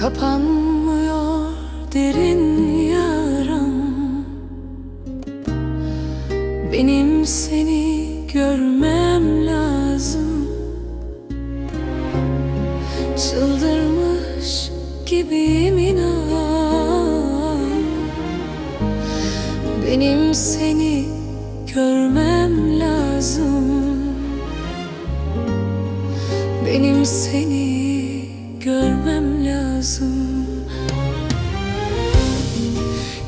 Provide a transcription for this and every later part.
Kapanmıyor derin yaram. Benim seni görmem lazım. Çıldırmış gibiyim inan. Benim seni görmem lazım. Benim seni görmem lazım.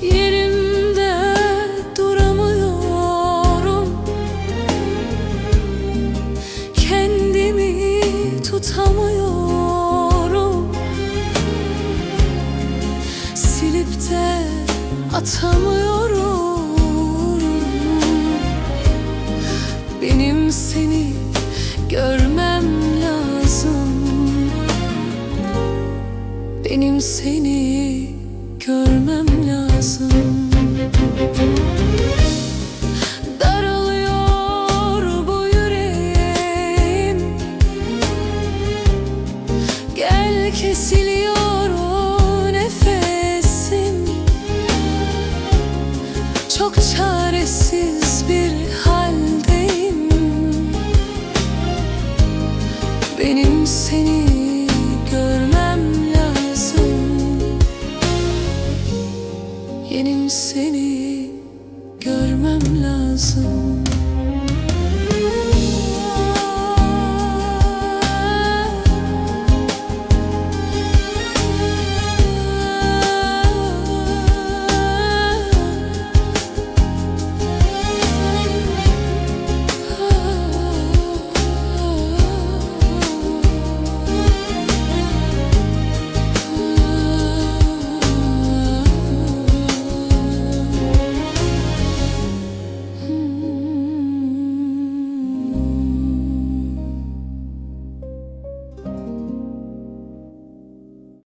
Yerimde duramıyorum. Kendimi tutamıyorum. Silip de atamıyorum. Benim seni görmem Benim seni görmem lazım. Daralıyor bu yüreğim. Gel kesiliyor o nefesim. Çok çaresiz bir haldeyim. Benim seni Yenim seni görmem lazım.